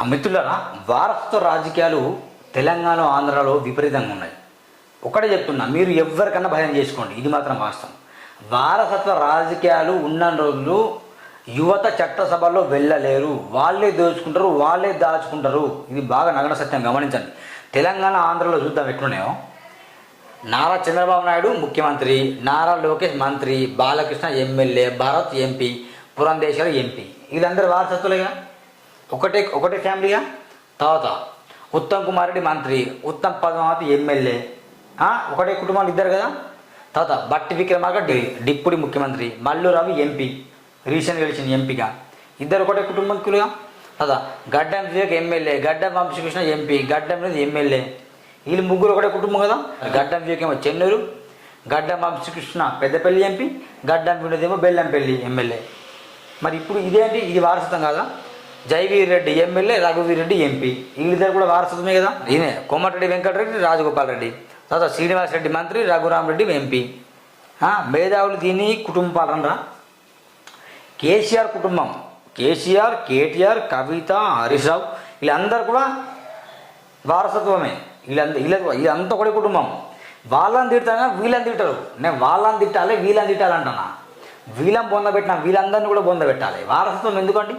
ఆ మిత్రులరా వారసత్వ రాజకీయాలు తెలంగాణ ఆంధ్రాలో విపరీతంగా ఉన్నాయి. ఒకటే చెప్తున్నా మీరు ఎవరికన్నా భయం చేసుకోండి ఇది మాత్రం వాస్తవం. వారసత్వ రాజకీయాలు ఉన్న రోజులు యువత చట్టసభలో వెళ్ళలేరు. వాళ్ళే దోచుకుంటారు వాళ్ళే దాచుకుంటారు. ఇది బాగా నగన సత్యం గమనించండి. తెలంగాణ ఆంధ్రలో చూద్దాం ఎట్లున్నాయో. నారా చంద్రబాబు నాయుడు ముఖ్యమంత్రి నారా లోకేష్ మంత్రి Balakrishna MLA Bharat MP Purandeswari MP. వీళ్ళందరూ వారసత్తులేగా ఒకటే ఒకటే ఫ్యామిలీగా తర్వాత ఉత్తమ్ కుమార్ రెడ్డి మంత్రి ఉత్తమ్ పద్మావతి ఎమ్మెల్యే. ఒకటే కుటుంబాలు ఇద్దరు కదా? తర్వాత బట్టి విక్రమార్క డిప్యూటీ ముఖ్యమంత్రి మల్లు రవి ఎంపీ రీసెంట్ గెలిచిన ఎంపీగా. ఇద్దరు ఒకటే కుటుంబకులుగా తర్వాత గడ్డం వివేక్ ఎమ్మెల్యే గడ్డం వంశకృష్ణ ఎంపీ గడ్డం అనేది ఎమ్మెల్యే. వీళ్ళు ముగ్గురు ఒకటే కుటుంబం కదా? గడ్డం వివేక్ ఏమో చెన్నూరు గడ్డం వంశకృష్ణ పెద్దపల్లి ఎంపీ గడ్డం వినోదేమో బెల్లంపల్లి ఎమ్మెల్యే. మరి ఇప్పుడు ఇదేంటి? ఇది వారసత్వం కదా? జైవీర్ రెడ్డి ఎమ్మెల్యే రఘువీర్ రెడ్డి ఎంపీ. వీళ్ళిద్దరు కూడా వారసత్వమే కదా? ఈయనే. కోమటిరెడ్డి వెంకటరెడ్డి రాజగోపాల్ రెడ్డి తర్వాత శ్రీనివాస్ రెడ్డి మంత్రి రఘురామ్ రెడ్డి ఎంపీ మేధావులు దీని కుటుంబ పాలనరా కేసీఆర్ కుటుంబం. కేసీఆర్ కేటీఆర్ కవిత హరీష్ రావు వీళ్ళందరూ కూడా వారసత్వమే. వీళ్ళంద వీళ్ళ వీళ్ళంతా ఒకటి కుటుంబం. వాళ్ళని తిడతానా? వీళ్ళని తింటారు నేను వాళ్ళని తిట్టాలి వీళ్ళని తిట్టాలంటున్నా వీలం బొందబెట్టిన వీళ్ళందరినీ కూడా బొందబెట్టాలి వారసత్వం ఎందుకండి?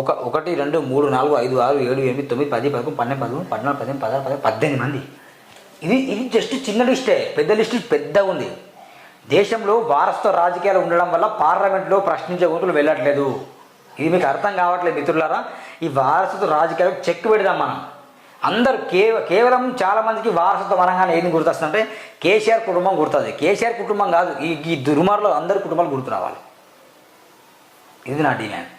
ఒక ఒకటి రెండు మూడు నాలుగు ఐదు ఆరు ఏడు ఎనిమిది తొమ్మిది పది పదకొండు పన్నెండు పదమూడు పన్నెండు పదిహేను పదహారు పదిహేను పద్దెనిమిది మంది. ఇది ఇది జస్ట్ చిన్న లిస్టే పెద్ద లిస్ట్ పెద్ద ఉంది. దేశంలో వారసత్వ రాజకీయాలు ఉండడం వల్ల పార్లమెంట్లో ప్రశ్నించే ఓటులు వెళ్ళట్లేదు. ఇది మీకు అర్థం కావట్లేదు మిత్రులారా? ఈ వారసత్వ రాజకీయాలకు చెక్ పెడదాం మనం. అందరు కేవ కేవలం చాలామందికి వారసత్వం అనగానే ఏది గుర్తొస్తుందంటే కేసీఆర్ కుటుంబం గుర్తుంది. కేసీఆర్ కుటుంబం కాదు ఈ ఈ దుర్మార్లో అందరి కుటుంబాలు గుర్తు రావాలి. ఇది నా డిమాండ్.